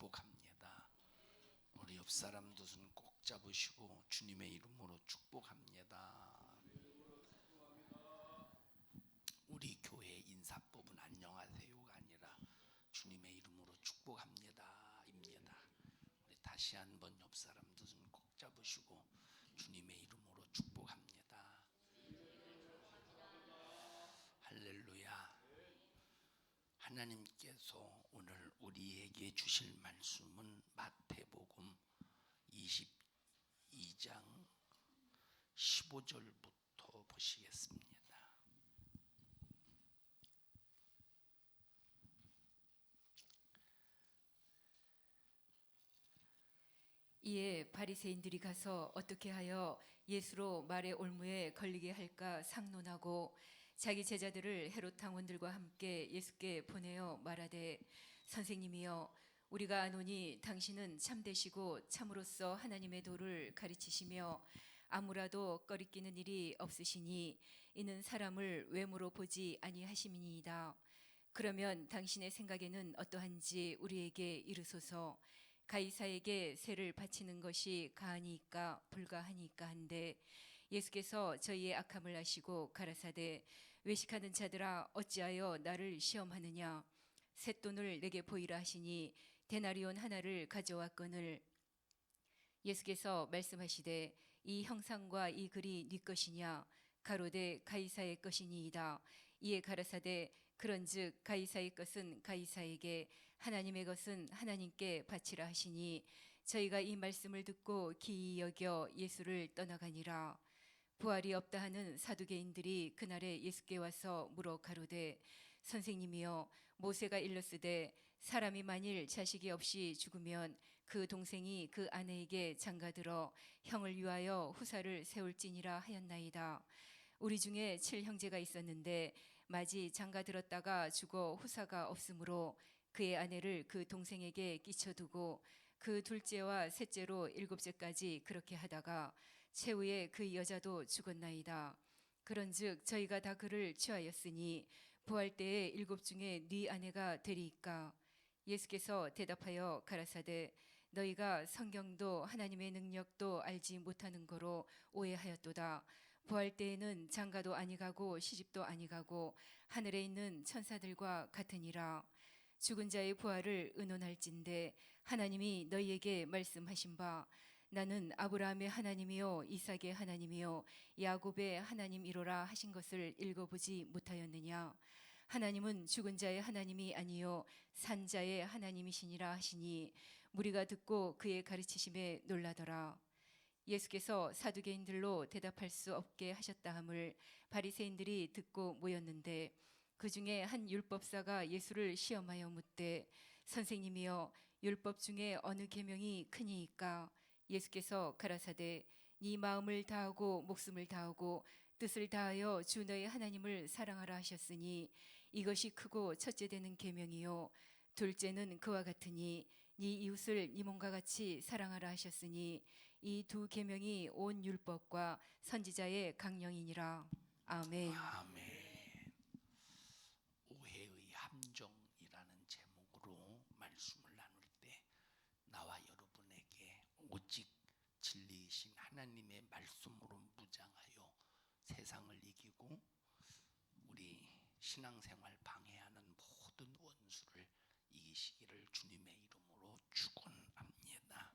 축복합니다. 우리 옆 사람도 손 꼭 잡으시고 주님의 이름으로 축복합니다. 우리 교회 인사법은 안녕하세요가 아니라 주님의 이름으로 축복합니다. 입니다. 우리 다시 한번 옆 사람도 손 꼭 잡으시고 주님의 이름으로 축복합니다. 할렐루야. 하나님께서 우리에게 주실 말씀은 마태복음 22장 15절부터 보시겠습니다. 이에 바리새인들이 가서 어떻게 하여 예수로 말의 올무에 걸리게 할까 상논하고 자기 제자들을 헤롯 당원들과 함께 예수께 보내어 말하되 선생님이여 우리가 아노니 당신은 참되시고 참으로서 하나님의 도를 가르치시며 아무라도 꺼리끼는 일이 없으시니 이는 사람을 외모로 보지 아니하심이니이다. 그러면 당신의 생각에는 어떠한지 우리에게 이르소서. 가이사에게 세를 바치는 것이 가하니까 불가하니까 한데 예수께서 저희의 악함을 아시고 가라사대 외식하는 자들아 어찌하여 나를 시험하느냐 셋돈을 내게 보이라 하시니 데나리온 하나를 가져왔거늘. 예수께서 말씀하시되 이 형상과 이 글이 네 것이냐? 가로되 가이사의 것이니이다. 이에 가라사대 그런즉 가이사의 것은 가이사에게 하나님의 것은 하나님께 바치라 하시니 저희가 이 말씀을 듣고 기이 여겨 예수를 떠나가니라. 부활이 없다 하는 사두개인들이 그날에 예수께 와서 물어 가로되 선생님이여 모세가 일렀으되 사람이 만일 자식이 없이 죽으면 그 동생이 그 아내에게 장가들어 형을 위하여 후사를 세울지니라 하였나이다 우리 중에 칠 형제가 있었는데 마지 장가 들었다가 죽어 후사가 없으므로 그의 아내를 그 동생에게 끼쳐두고 그 둘째와 셋째로 일곱째까지 그렇게 하다가 최후에 그 여자도 죽었나이다. 그런즉 저희가 다 그를 취하였으니 부활 때에 일곱 중에 네 아내가 되리이까 예수께서 대답하여 가라사대 너희가 성경도 하나님의 능력도 알지 못하는 거로 오해하였도다. 부활 때에는 장가도 아니가고 시집도 아니가고 하늘에 있는 천사들과 같으니라. 죽은 자의 부활을 의논할진대 하나님이 너희에게 말씀하신 바 나는 아브라함의 하나님이요 이삭의 하나님이요 야곱의 하나님이로라 하신 것을 읽어보지 못하였느냐 하나님은 죽은 자의 하나님이 아니요 산 자의 하나님이시니라 하시니 무리가 듣고 그의 가르치심에 놀라더라. 예수께서 사두개인들로 대답할 수 없게 하셨다 함을 바리새인들이 듣고 모였는데 그 중에 한 율법사가 예수를 시험하여 묻되 선생님이여 율법 중에 어느 계명이 크니이까? 예수께서 가라사대 네 마음을 다하고 목숨을 다하고 뜻을 다하여 주 너의 하나님을 사랑하라 하셨으니 이것이 크고 첫째 되는 계명이요 둘째는 그와 같으니 네 이웃을 네 몸과 같이 사랑하라 하셨으니 이 두 계명이 온 율법과 선지자의 강령이니라 아멘. 아멘. 오해의 함정이라는 제목으로 말씀을 나눌 때 나와 여러분에게 오직 진리이신 하나님의 말씀으로 무장하여 세상을 이기고 우리 신앙생활 방해하는 모든 원수를 이기시기를 주님의 이름으로 축원합니다.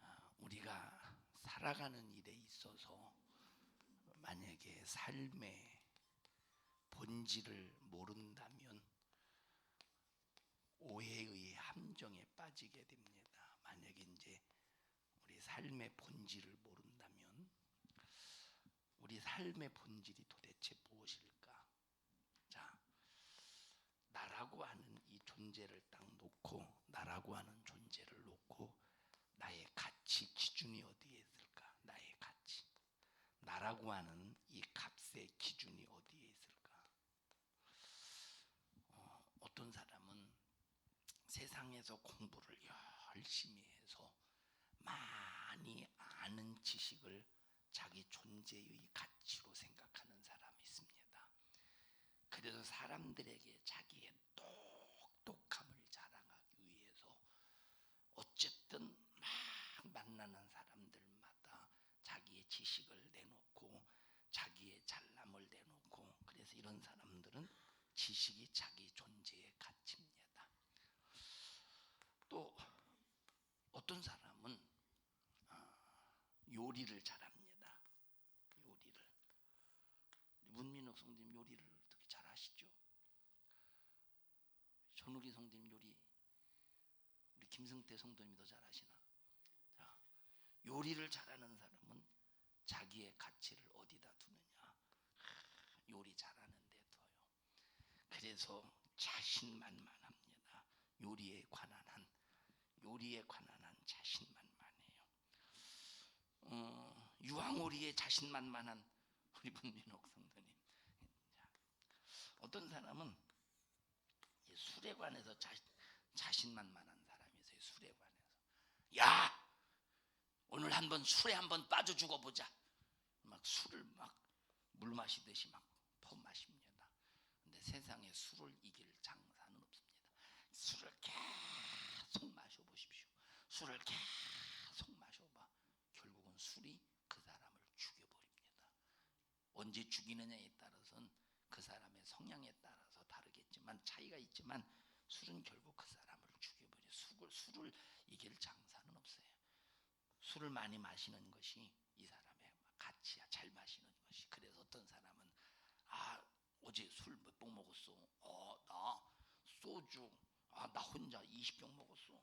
아, 우리가 살아가는 일에 있어서 만약에 삶의 본질을 모른다면 오해의 함정에 빠지게 됩니다. 만약에 이제 우리 삶의 본질을 모른다면 우리 삶의 본질이 도대체 무엇일까? 자, 나라고 하는 이 존재를 딱 놓고 나라고 하는 존재를 놓고 나의 가치 기준이 어디에 있을까? 나의 가치. 나라고 하는 이 값의 기준이 어디에 있을까? 어, 어떤 사람은 세상에서 공부를 열심히 해서 많이 아는 지식을 자기 존재의 가치로 생각하는 사람이 있습니다. 그래서 사람들에게 자기의 똑똑함을 자랑하기 위해서 어쨌든 막 만나는 사람들마다 자기의 지식을 내놓고 자기의 잘남을 내놓고 그래서 이런 사람들은 지식이 자기 존재의 가치입니다. 또 어떤 사람은 아, 요리를 잘합니다. 요리를 문민욱 성님 요리를 잘하시죠? 전우리 성님 요리 우리 김승태 성도님이 더 잘하시나? 자, 요리를 잘하는 사람은 자기의 가치를 어디다 두느냐? 하, 요리 잘하는 데 둬요. 그래서 자신만만합니다. 요리에 관한 한 요리에 관한 한 자신만만해요. 어, 유황오리에 자신만만한 우리 성도님. 자, 어떤 사람은 이 술에 관해서 자, 자신만만한 사람이 있어요. 술에 관해서. 야, 오늘 한번 술에 한번 빠져 죽어 보자. 막 술을 막 물 마시듯이 막 퍼마십니다. 근데 세상에 술을 이길 장사는 없습니다. 술을 계속 마셔 보십시오. 술을 계속 마셔봐. 결국은 술이 그 사람을 죽여버립니다. 언제 죽이느냐에 따라서는 그 사람의 성향에 따라서 다르겠지만 차이가 있지만 술은 결국 그 사람을 죽여버려. 술을 술을 이길 장사는 없어요. 술을 많이 마시는 것이 이 사람의 가치야. 잘 마시는 것이. 그래서 어떤 사람은 아 어제 술 몇 병 먹었어. 어나 소주 아 나 혼자 20병 먹었어.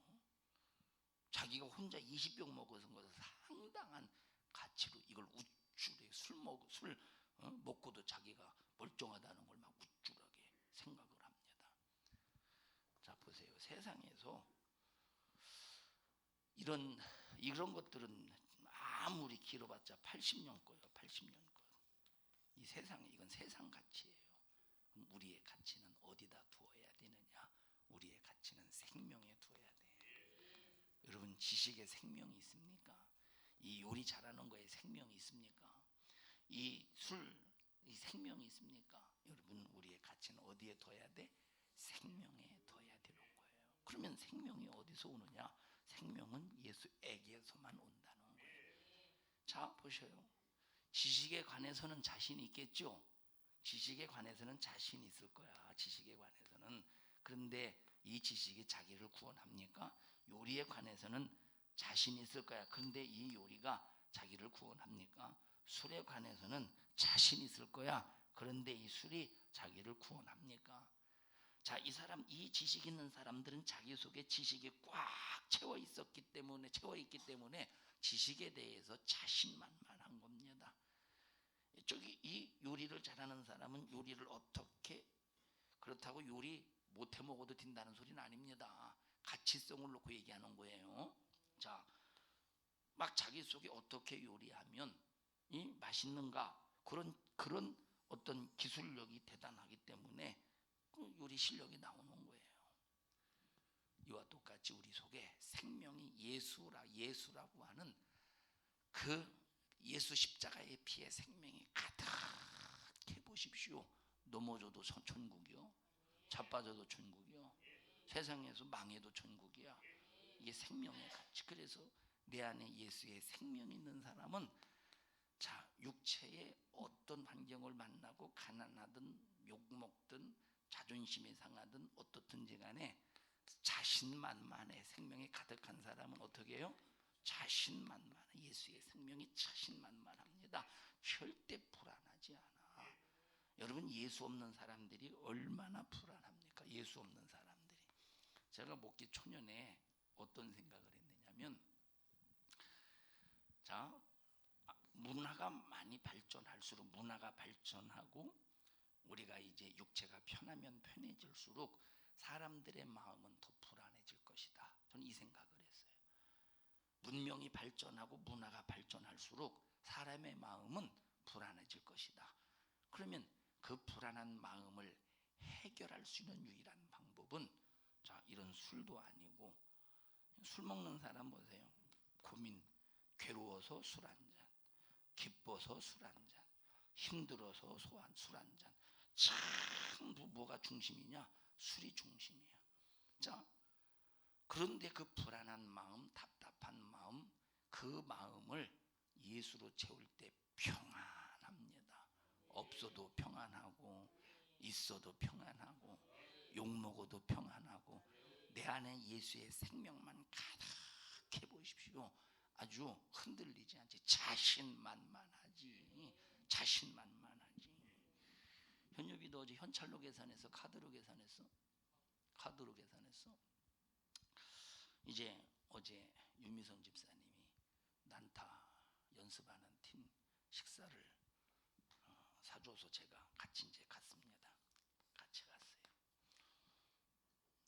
자기가 혼자 20병 먹어서 것은 상당한 가치로 이걸 우쭐해 술 먹, 술 어? 먹고도 자기가 멀쩡하다는 걸 막 우쭐하게 생각을 합니다. 자 보 세상에서 이런 이런 것들은 아무리 길어봤자 80년 거예요 80년 거. 이 세상에 이건 세상 가치예요. 우리의 가치는 어디다 두어야 되느냐? 우리의 가치는 생명에 두어야 돼. 여러분 지식에 생명이 있습니까? 이 요리 잘하는 거에 생명이 있습니까? 이 술, 이 생명이 있습니까? 여러분 우리의 가치는 어디에 둬야 돼? 생명에. 그러면 생명이 어디서 오느냐? 생명은 예수에게서만 온다는 거예요. 자 보셔요. 지식에 관해서는 자신 있겠죠. 지식에 관해서는 자신 있을 거야. 지식에 관해서는 그런데 이 지식이 자기를 구원합니까? 요리에 관해서는 자신 있을 거야. 그런데 이 요리가 자기를 구원합니까? 술에 관해서는 자신 있을 거야. 그런데 이 술이 자기를 구원합니까? 자, 이 사람, 이 지식 있는 사람들은 자기 속에 지식이 꽉 채워 있었기 때문에, 채워 있기 때문에 지식에 대해서 자신만만한 겁니다. 저기 이 요리를 잘하는 사람은 요리를 어떻게 그렇다고 요리 못해 먹어도 된다는 소리는 아닙니다. 가치성을 놓고 얘기하는 거예요. 자, 막 자기 속에 어떻게 요리하면 이 맛있는가 그런 그런 어떤 기술력이 대단하기 때문에 그 요리 실력이 나오는 거예요. 이와 똑같이 우리 속에 생명이 예수라 예수라고 하는 그 예수 십자가의 피에 생명이 가득해 보십시오. 넘어져도 천- 천국이요. 자빠져도 천국이요. 세상에서 망해도 천국이야. 이게 생명의 가치. 그래서 내 안에 예수의 생명이 있는 사람은 자 육체의 어떤 환경을 만나고 가난하든 욕먹든 자존심이 상하든 어떻든지 간에 자신만만의 생명이 가득한 사람은 어떻게 해요? 자신만만한 예수의 생명이 자신만만합니다. 절대 불안하지 않아. 여러분 예수 없는 사람들이 얼마나 불안합니까? 예수 없는 사람들이. 제가 목기 초년에 어떤 생각을 했느냐면 자 아, 문화가 많이 발전할수록 문화가 발전하고 우리가 이제 육체가 편하면 편해질수록 사람들의 마음은 더 불안해질 것이다. 저는 이 생각을 했어요. 문명이 발전하고 문화가 발전할수록 사람의 마음은 불안해질 것이다. 그러면 그 불안한 마음을 해결할 수 있는 유일한 방법은 자 이런 술도 아니고 술 먹는 사람 보세요. 고민, 괴로워서 술 한 잔, 기뻐서 술 한 잔, 힘들어서 술 한 잔. 전부 뭐가 중심이냐? 술이 중심이야. 자, 그런데 그 불안한 마음, 답답한 마음, 그 마음을 예수로 채울 때 평안합니다. 없어도 평안하고 있어도 평안하고 욕 먹어도 평안하고 내 안에 예수의 생명만 가득해 보십시오. 아주 흔들리지 않지 자신만만하지 자신만만하지 현엽이도 어제 현찰로 계산해서 카드로 계산했어 카드로 계산했어 이제 어제 유미성 집사님이 난타 연습하는 팀 식사를 어, 사줘서 제가 같이 이제 갔습니다. 같이 갔어요.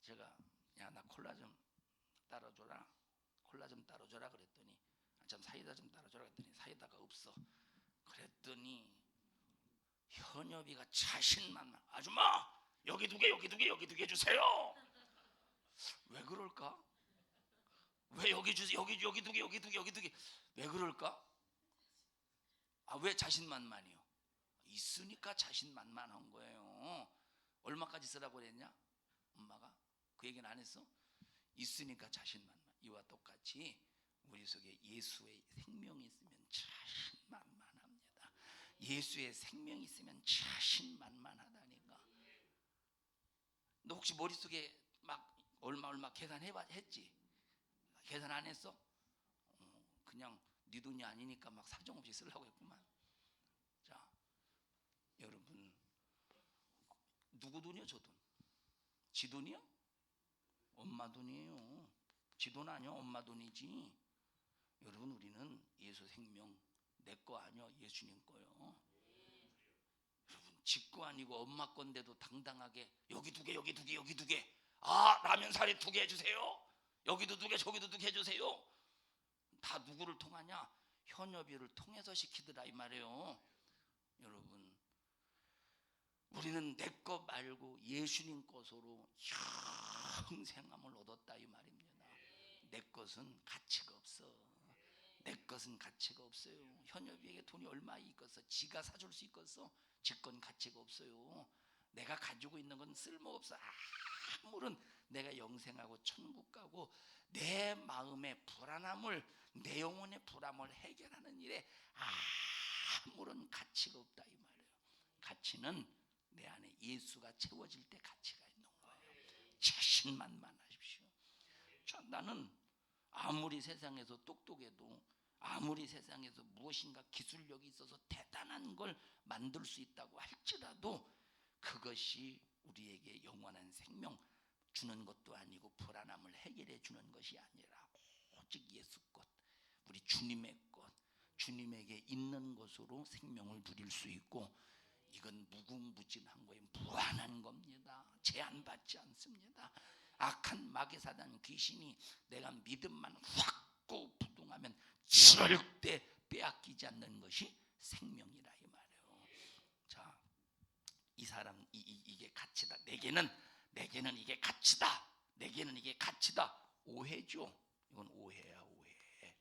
제가 야 나 콜라 좀 따라줘라. 콜라 좀 따라줘라 그랬더니 아, 참 사이다 좀 따라줘라 그랬더니 사이다가 없어. 그랬더니 현엽이가 자신만 아줌마 여기 두 개 여기 두 개 여기 두 개 주세요. 왜 그럴까? 왜 여기 주세요 여기 여기 두 개 여기 두 개 여기 두 개 왜 그럴까? 아 왜 자신만만이요? 있으니까 자신만만한 거예요. 얼마까지 쓰라고 그랬냐? 엄마가 그 얘기는 안 했어? 있으니까 자신만만. 이와 똑같이 우리 속에 예수의 생명이 있으면 자신만만합니다. 예수의 생명이 있으면 자신만만하다니까. 너 혹시 머릿속에 막 얼마 얼마 계산해 봐 했지? 계산 안 했어? 어, 그냥 네 돈이 아니니까 막 사정없이 쓰려고 했구만. 자, 여러분 누구 돈이요? 저 돈? 지 돈이요? 엄마 돈이에요. 지 돈 아니요? 엄마 돈이지. 여러분 우리는 예수 생명 내 거 아니요? 예수님 거요. 여러분 지거 아니고 엄마 건데도 당당하게 여기 두 개, 여기 두 개, 여기 두 개. 아 라면 사리 두 개 해주세요. 여기도 두 개, 저기도 두 개 해주세요. 다 누구를 통하냐? 현엽이를 통해서 시키더라 이 말이에요. 여러분 우리는 내 것 말고 예수님 것으로 형생함을 얻었다 이 말입니다. 내 것은 가치가 없어. 내 것은 가치가 없어요. 현엽이에게 돈이 얼마 있겠어? 지가 사줄 수 있겠어? 지건 가치가 없어요. 내가 가지고 있는 건 쓸모없어. 아무런 내가 영생하고 천국 가고 내 마음의 불안함을 내 영혼의 불안함을 해결하는 일에 아무런 가치가 없다 이 말이에요. 가치는 내 안에 예수가 채워질 때 가치가 있는 거예요. 자신만만하십시오. 자, 나는 아무리 세상에서 똑똑해도 아무리 세상에서 무엇인가 기술력이 있어서 대단한 걸 만들 수 있다고 할지라도 그것이 우리에게 영원한 생명 주는 것도 아니고 불안함을 해결해 주는 것이 아니라 오직 예수 것, 우리 주님의 것, 주님에게 있는 것으로 생명을 누릴 수 있고 이건 무궁무진한 거예요. 무한한 겁니다. 제한받지 않습니다. 악한 마귀 사단 귀신이 내가 믿음만 부동하면 절대 빼앗기지 않는 것이 생명이라 이 말이에요. 자, 이 사람 이, 이, 이 게 가치다. 내게는 내게는 이게 가치다. 내게는 이게 가치다. 오해죠. 이건 오해야 오해.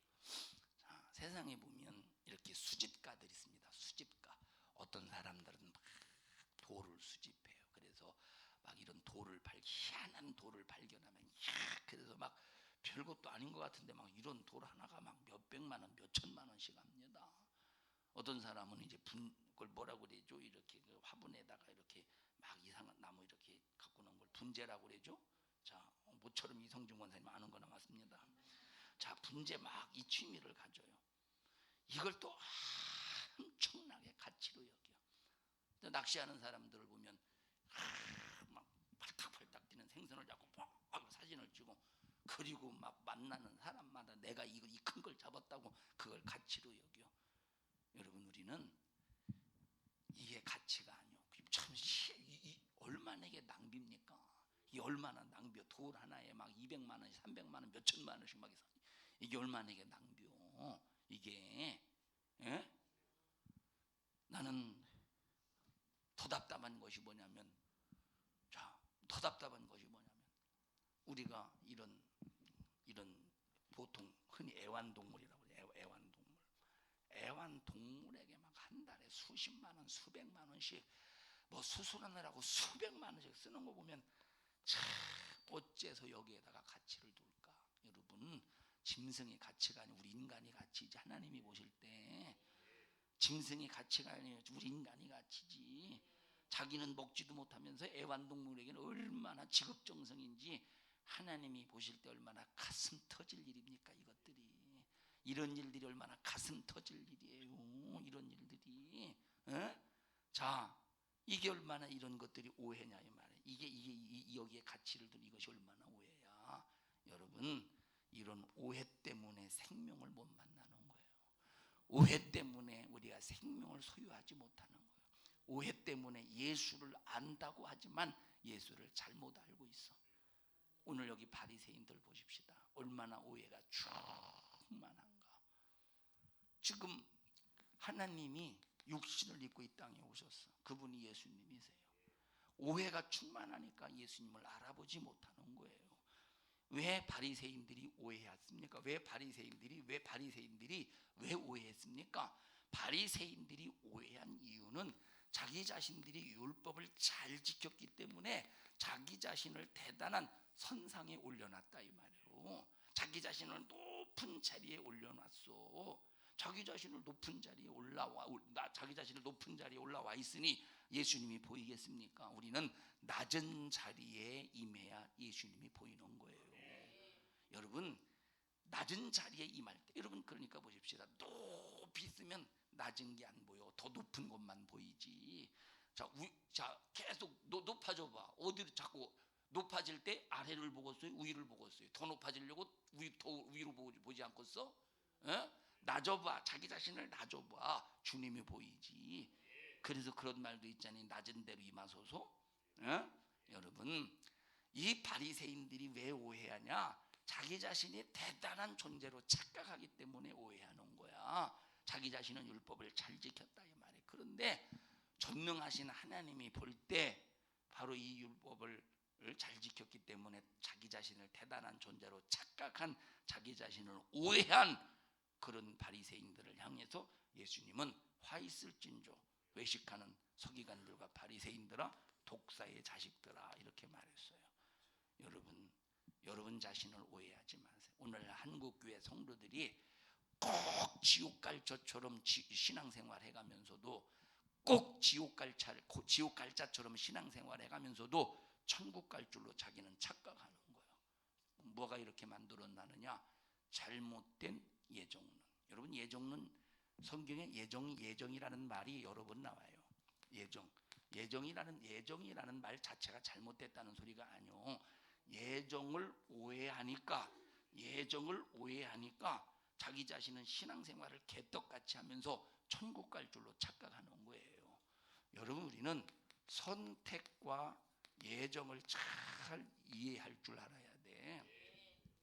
자, 세상에 보면 이렇게 수집가들이 있습니다. 수집가. 어떤 사람들은 막 돌을 수집해요. 그래서 막 이런 돌을 발 희한한 돌을 발견하면 야 그래서 막 별것도 아닌 것 같은데 막 이런 돌 하나가 막 몇백만 원, 몇천만 원씩 합니다. 어떤 사람은 이제 분 그걸 뭐라고 그러죠? 이렇게 그 화분에다가 이렇게 막 이상한 나무 이렇게 갖고 놓은 걸 분재라고 그러죠? 자, 모처럼 이성준 권사님 아는 거나 맞습니다. 자, 분재 막 이 취미를 가져요. 이걸 또 엄청나게 가치로 여겨. 또 낚시하는 사람들을 보면 아, 막 팔딱팔딱 뛰는 생선을 잡고 막 사진을 찍고 그리고 막 만나는 사람마다 내가 이거 이 큰 걸 잡았다고 그걸 가치로 여겨. 여러분 우리는 이게 가치가 아니요. 참 시- 이, 이 얼마나 이게 낭비입니까? 이 얼마나 낭비요. 돌 하나에 막 200만 원, 300만 원, 몇 천만 원씩 막 해서 이게 얼마나 이게 낭비요. 이게 예? 나는 더 답답한 것이 뭐냐면 자, 더 답답한 것이 뭐냐면 우리가 이런 보통 흔히 애완동물이라고 해요. 애- 애완동물. 애완동물에게 막한 달에 수십만 원, 수백만 원씩 뭐 수술하느라고 수백만 원씩 쓰는 거 보면 참 어째서 여기에다가 가치를 둘까? 여러분 짐승의 가치가 아니고 우리 인간의 가치지 하나님이 보실 때 짐승의 가치가 아니에요. 우리 인간의 가치지. 자기는 먹지도 못하면서 애완동물에게는 얼마나 지극정성인지 하나님이 보실 때 얼마나 가슴 터질 일입니까 이것들이? 이런 일들이 얼마나 가슴 터질 일이에요 이런 일들이. 에? 자 이게 얼마나 이런 것들이 오해냐 이 말이에요. 이게 이게 이- 여기에 가치를 둔 이것이 얼마나 오해야. 여러분 이런 오해 때문에 생명을 못 만나는 거예요. 오해 때문에 우리가 생명을 소유하지 못하는 거예요. 오해 때문에 예수를 안다고 하지만 예수를 잘못 알고 있어 오늘 여기 바리새인들 보십시다. 얼마나 오해가 충만한가. 지금 하나님이 육신을 입고 이 땅에 오셨어. 그분이 예수님이세요. 오해가 충만하니까 예수님을 알아보지 못하는 거예요. 왜 바리새인들이 오해했습니까? 왜 바리새인들이 왜 바리새인들이 왜 오해했습니까? 바리새인들이 오해한 이유는 자기 자신들이 율법을 잘 지켰기 때문에 자기 자신을 대단한 선상에 올려놨다 이 말이에요. 자기 자신을 높은 자리에 올려놨어. 자기 자신을 높은 자리에 올라와 올- 나 자기 자신을 높은 자리에 올라와 있으니 예수님이 보이겠습니까? 우리는 낮은 자리에 임해야 예수님이 보이는 거예요. 여러분 낮은 자리에 임할 때 여러분 그러니까 보십시다. 높이 있으면 낮은 게 안 보여. 더 높은 것만 보이지. 자, 우, 자 계속 노, 높아져 봐. 어디로 자꾸 높아질 때 아래를 보겠어요? 위를 보겠어요? 더 높아지려고 위, 더 위로 보지, 않겠어? 어? 낮아봐. 자기 자신을 낮아봐. 주님이 보이지. 그래서 그런 말도 있잖아요. 낮은 대로 임하소서. 어? 여러분 이 바리새인들이 왜 오해하냐? 자기 자신이 대단한 존재로 착각하기 때문에 오해하는 거야. 자기 자신은 율법을 잘 지켰다 이 말이에요. 그런데 전능하신 하나님이 볼 때 바로 이 율법을 잘 지켰기 때문에 자기 자신을 대단한 존재로 착각한 자기 자신을 오해한 그런 바리새인들을 향해서 예수님은 화 있을진저 외식하는 서기관들과 바리새인들아 독사의 자식들아 이렇게 말했어요. 여러분 여러분 자신을 오해하지 마세요. 오늘 한국 교회 성도들이 꼭 지옥 갈 저처럼 지- 신앙생활 해가면서도 꼭 지옥 갈 자, 지옥 갈 자처럼 신앙생활 해가면서도 천국 갈 줄로 자기는 착각하는 거예요. 뭐가 이렇게 만들어나느냐? 잘못된 예정론. 여러분 예정론 성경에 예정 예정이라는 말이 여러 번 나와요. 예정. 예정이라는 예정이라는 말 자체가 잘못됐다는 소리가 아니요. 예정을 오해하니까 예정을 오해하니까 자기 자신은 신앙생활을 개떡같이 하면서 천국 갈 줄로 착각하는 거예요. 여러분 우리는 선택과 예정을 잘 이해할 줄 알아야 돼.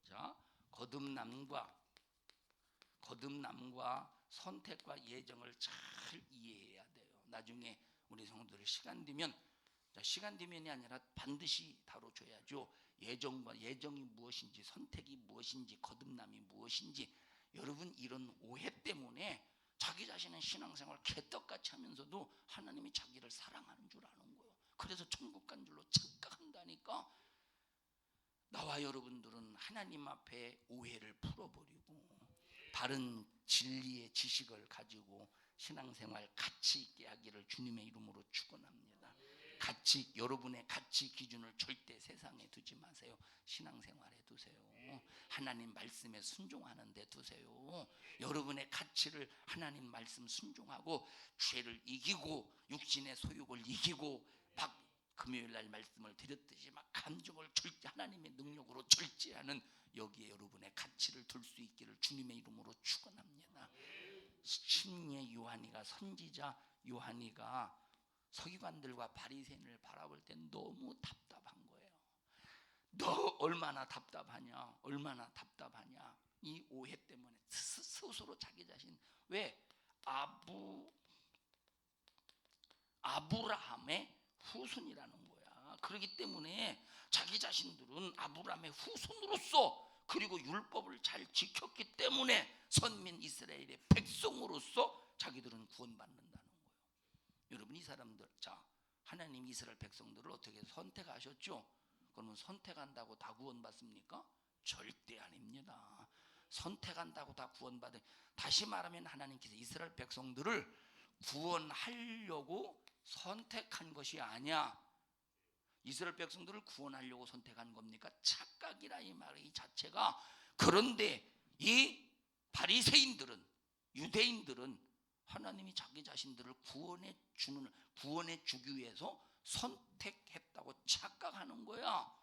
자, 거듭남과 거듭남과 선택과 예정을 잘 이해해야 돼요. 나중에 우리 성도들 시간 되면 자, 시간 되면이 아니라 반드시 다뤄줘야죠. 예정과 예정이 무엇인지 선택이 무엇인지 거듭남이 무엇인지 여러분 이런 오해 때문에 자기 자신은 신앙생활 개떡같이 하면서도 하나님이 자기를 사랑하는 줄 아는. 그래서 천국 간 줄로 착각한다니까 나와 여러분들은 하나님 앞에 오해를 풀어버리고 바른 진리의 지식을 가지고 신앙생활 가치 있게 하기를 주님의 이름으로 축원합니다. 가치 여러분의 가치 기준을 절대 세상에 두지 마세요. 신앙생활에 두세요. 하나님 말씀에 순종하는 데 두세요. 여러분의 가치를 하나님 말씀 순종하고 죄를 이기고 육신의 소욕을 이기고 막 금요일 날 말씀을 드렸듯이 막 감정을 절제 하나님의 능력으로 절제하는 여기에 여러분의 가치를 둘 수 있기를 주님의 이름으로 축원합니다. 심리의 요한이가 선지자 요한이가 서기관들과 바리새인을 바라볼 때 너무 답답한 거예요. 너 얼마나 답답하냐? 얼마나 답답하냐? 이 오해 때문에 스- 스스로 자기 자신 왜 아부 아브라함의 후손이라는 거야. 그렇기 때문에 자기 자신들은 아브라함의 후손으로서 그리고 율법을 잘 지켰기 때문에 선민 이스라엘의 백성으로서 자기들은 구원받는다는 거예요. 여러분 이 사람들 자 하나님 이스라엘 백성들을 어떻게 선택하셨죠? 그러면 선택한다고 다 구원받습니까? 절대 아닙니다. 선택한다고 다 구원받은 다시 말하면 하나님께서 이스라엘 백성들을 구원하려고 선택한 것이 아니야. 이스라엘 백성들을 구원하려고 선택한 겁니까? 착각이라 이 말이 자체가 그런데 이 바리새인들은 유대인들은 하나님이 자기 자신들을 구원해 주는 구원해 주기 위해서 선택했다고 착각하는 거야.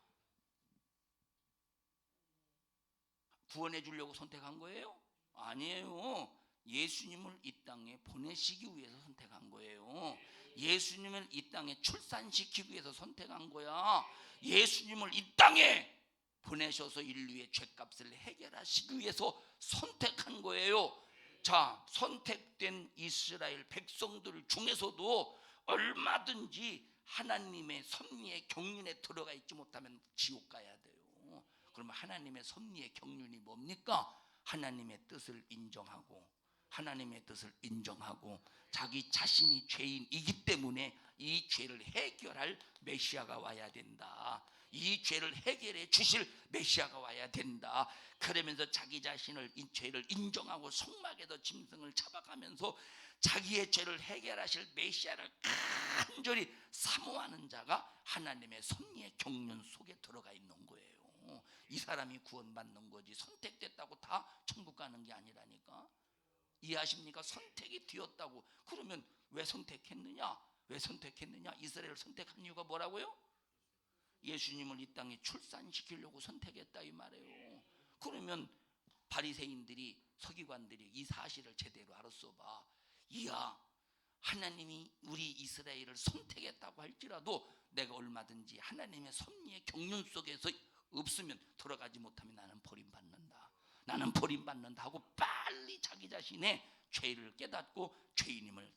구원해 주려고 선택한 거예요? 아니에요. 예수님을 이 땅에 보내시기 위해서 선택한 거예요. 예수님을 이 땅에 출산시키기 위해서 선택한 거야. 예수님을 이 땅에 보내셔서 인류의 죄값을 해결하시기 위해서 선택한 거예요. 자, 선택된 이스라엘 백성들 중에서도 얼마든지 하나님의 섭리의 경륜에 들어가 있지 못하면 지옥 가야 돼요. 그러면 하나님의 섭리의 경륜이 뭡니까? 하나님의 뜻을 인정하고 하나님의 뜻을 인정하고 자기 자신이 죄인이기 때문에 이 죄를 해결할 메시아가 와야 된다. 이 죄를 해결해 주실 메시아가 와야 된다. 그러면서 자기 자신을 이 죄를 인정하고 속막에도 짐승을 잡아가면서 자기의 죄를 해결하실 메시아를 간절히 사모하는 자가 하나님의 섭리의 경륜 속에 들어가 있는 거예요. 이 사람이 구원받는 거지 선택됐다고 다 천국 가는 게 아니라니까. 이해하십니까? 선택이 되었다고. 그러면 왜 선택했느냐? 왜 선택했느냐? 이스라엘을 선택한 이유가 뭐라고요? 예수님을 이 땅에 출산시키려고 선택했다 이 말이에요. 그러면 바리새인들이 서기관들이 이 사실을 제대로 알았어 봐. 이야 하나님이 우리 이스라엘을 선택했다고 할지라도 내가 얼마든지 하나님의 섭리의 경륜 속에서 없으면 들어가지 못하면 나는 버림받는다. 나는 버림받는다 하고 빨리 자기 자신의 죄를 깨닫고 죄인임을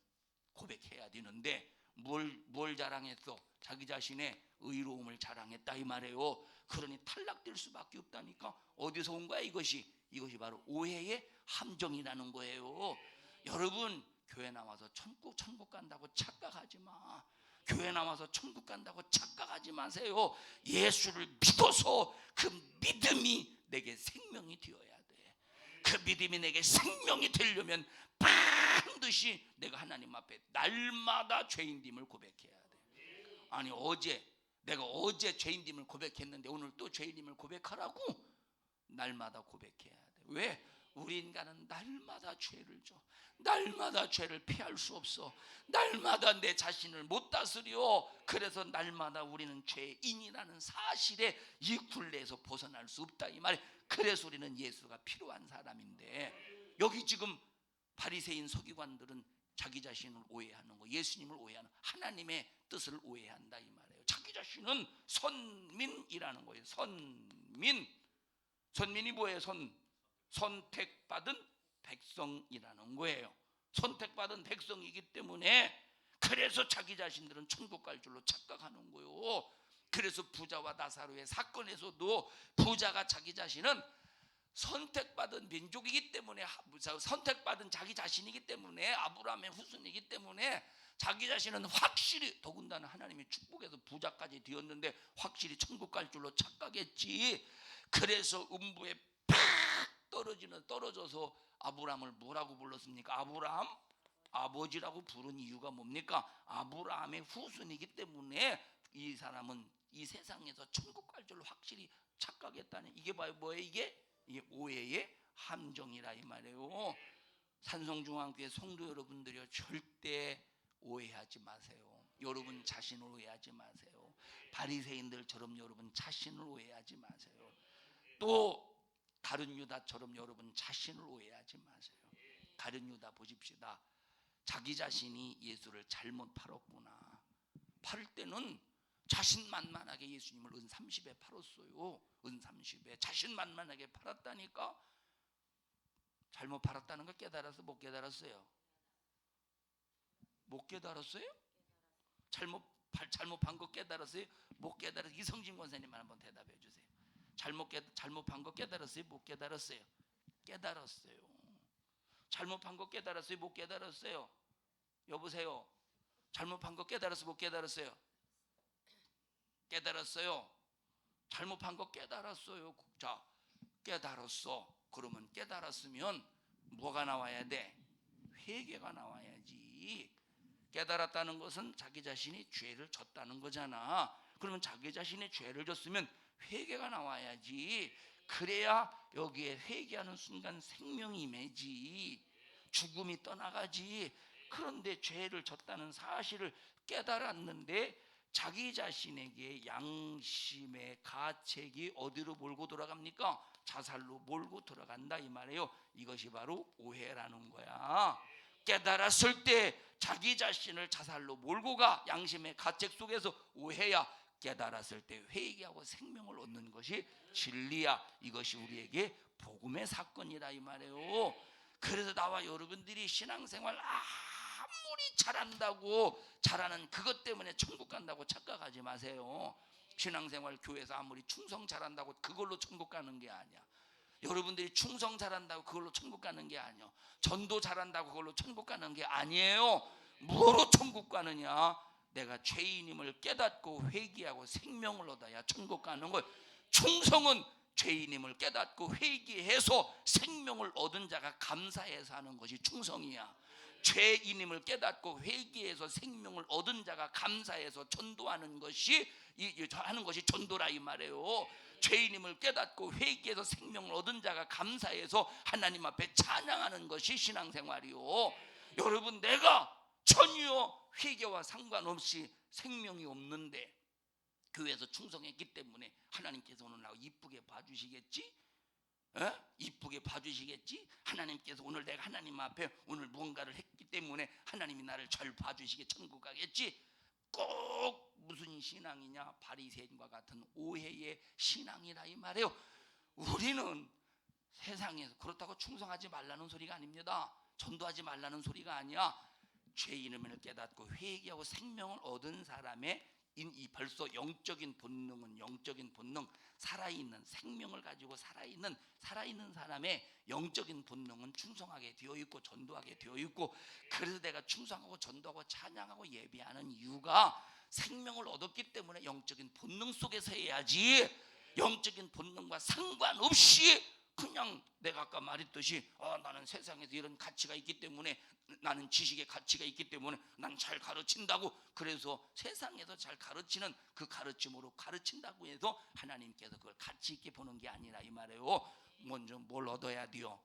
고백해야 되는데 뭘, 뭘 자랑했어? 자기 자신의 의로움을 자랑했다 이 말이에요. 그러니 탈락될 수밖에 없다니까. 어디서 온 거야 이것이? 이것이 바로 오해의 함정이라는 거예요. 여러분 교회 나와서 천국 천국 간다고 착각하지 마. 교회 나와서 천국 간다고 착각하지 마세요. 예수를 믿어서 그 믿음이 내게 생명이 되어야 돼. 그 믿음이 내게 생명이 되려면 반드시 내가 하나님 앞에 날마다 죄인됨을 고백해야 돼. 아니 어제 내가 어제 죄인됨을 고백했는데 오늘 또 죄인됨을 고백하라고 날마다 고백해야 돼. 왜? 우리 인간은 날마다 죄를 져. 날마다 죄를 피할 수 없어. 날마다 내 자신을 못 다스려. 그래서 날마다 우리는 죄인이라는 사실에 이 굴레에서 벗어날 수 없다 이 말. 그래서 우리는 예수가 필요한 사람인데 여기 지금 바리새인 서기관들은 자기 자신을 오해하는 거, 예수님을 오해하는 하나님의 뜻을 오해한다 이 말이에요. 자기 자신은 선민이라는 거예요. 선민. 선민이 뭐예요? 선 선택받은 백성이라는 거예요. 선택받은 백성이기 때문에 그래서 자기 자신들은 천국 갈 줄로 착각하는 거요. 그래서 부자와 나사로의 사건에서도 부자가 자기 자신은 선택받은 민족이기 때문에 선택받은 자기 자신이기 때문에 아브라함의 후손이기 때문에 자기 자신은 확실히 더군다나 하나님의 축복에서 부자까지 되었는데 확실히 천국 갈 줄로 착각했지. 그래서 음부에 팍 떨어지는 떨어져서 아브라함을 뭐라고 불렀습니까? 아브라함 아버지라고 부른 이유가 뭡니까? 아브라함의 후손이기 때문에 이 사람은 이 세상에서 천국 갈 줄로 확실히 착각했다는 이게 봐요 뭐예요 이게 이게 오해의 함정이라 이 말이에요. 산성중앙교회 성도 여러분들이요 절대 오해하지 마세요. 여러분 자신을 오해하지 마세요. 바리새인들처럼 여러분 자신을 오해하지 마세요. 또 가룟 유다처럼 여러분 자신을 오해하지 마세요. 가룟 유다 보십시다. 자기 자신이 예수를 잘못 팔았구나. 팔을 때는 자신만만하게 예수님을 은 30에 팔았어요. 은 30에 자신만만하게 팔았다니까. 잘못 팔았다는 걸 깨달아서 못 깨달았어요. 못 깨달았어요? 잘못 팔 잘못 판거 깨달았어요? 못 깨달았어요? 이성진 권사님 한번 대답해 주세요. 잘못 깨 잘못 판거 깨달았어요? 못 깨달았어요? 깨달았어요. 잘못 판거 깨달았어요? 못 깨달았어요? 여보세요. 잘못 판거 깨달았어요? 못 깨달았어요? 깨달았어요. 잘못한 거 깨달았어요. 자, 깨달았어. 그러면 깨달았으면 뭐가 나와야 돼? 회개가 나와야지. 깨달았다는 것은 자기 자신이 죄를 졌다는 거잖아. 그러면 자기 자신이 죄를 졌으면 회개가 나와야지. 그래야 여기에 회개하는 순간 생명이 임해지. 죽음이 떠나가지. 그런데 죄를 졌다는 사실을 깨달았는데 자기 자신에게 양심의 가책이 어디로 몰고 돌아갑니까? 자살로 몰고 돌아간다 이 말이에요. 이것이 바로 오해라는 거야. 깨달았을 때 자기 자신을 자살로 몰고 가 양심의 가책 속에서 오해야 깨달았을 때 회개하고 생명을 얻는 것이 진리야. 이것이 우리에게 복음의 사건이다 이 말이에요. 그래서 나와 여러분들이 신앙생활 아 무리 잘한다고 잘하는 그것 때문에 천국 간다고 착각하지 마세요. 신앙생활 교회에서 아무리 충성 잘한다고 그걸로 천국 가는 게 아니야. 여러분들이 충성 잘한다고 그걸로 천국 가는 게 아니야. 전도 잘한다고 그걸로 천국 가는 게 아니에요. 뭐로 천국 가느냐? 내가 죄인임을 깨닫고 회개하고 생명을 얻어야 천국 가는 걸. 충성은 죄인임을 깨닫고 회개해서 생명을 얻은 자가 감사해서 하는 것이 충성이야. 죄인임을 깨닫고 회개해서 생명을 얻은 자가 감사해서 전도하는 것이 이, 이- 하는 것이 전도라 이 말이에요. 죄인임을 깨닫고 회개해서 생명을 얻은 자가 감사해서 하나님 앞에 찬양하는 것이 신앙생활이요. 여러분 내가 전혀 회개와 상관없이 생명이 없는데 교회에서 충성했기 때문에 하나님께서 오늘 나 이쁘게 봐주시겠지? 어? 이쁘게 봐주시겠지? 하나님께서 오늘 내가 하나님 앞에 오늘 무언가를 했기 때문에 하나님이 나를 잘 봐주시게 천국 가겠지? 꼭 무슨 신앙이냐? 바리새인과 같은 오해의 신앙이라 이 말이에요. 우리는 세상에서 그렇다고 충성하지 말라는 소리가 아닙니다. 전도하지 말라는 소리가 아니야. 죄 이름을 깨닫고 회개하고 생명을 얻은 사람의 이- 이 벌써 영적인 본능은 영적인 본능 살아있는 생명을 가지고 살아있는 살아있는 사람의 영적인 본능은 충성하게 되어 있고 전도하게 되어 있고 그래서 내가 충성하고 전도하고 찬양하고 예배하는 이유가 생명을 얻었기 때문에 영적인 본능 속에서 해야지 영적인 본능과 상관없이 그냥 내가 아까 말했듯이 아, 나는 세상에서 이런 가치가 있기 때문에 나는 지식의 가치가 있기 때문에 난 잘 가르친다고 그래서 세상에서 잘 가르치는 그 가르침으로 가르친다고 해서 하나님께서 그걸 가치 있게 보는 게 아니라 이 말이에요. 먼저 뭘 얻어야 돼요?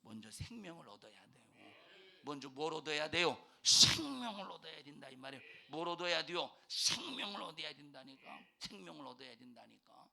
먼저 생명을 얻어야 돼요. 먼저 뭘 얻어야 돼요? 생명을 얻어야 된다 이 말이에요. 뭘 얻어야 돼요? 생명을 얻어야 된다니까. 생명을 얻어야 된다니까.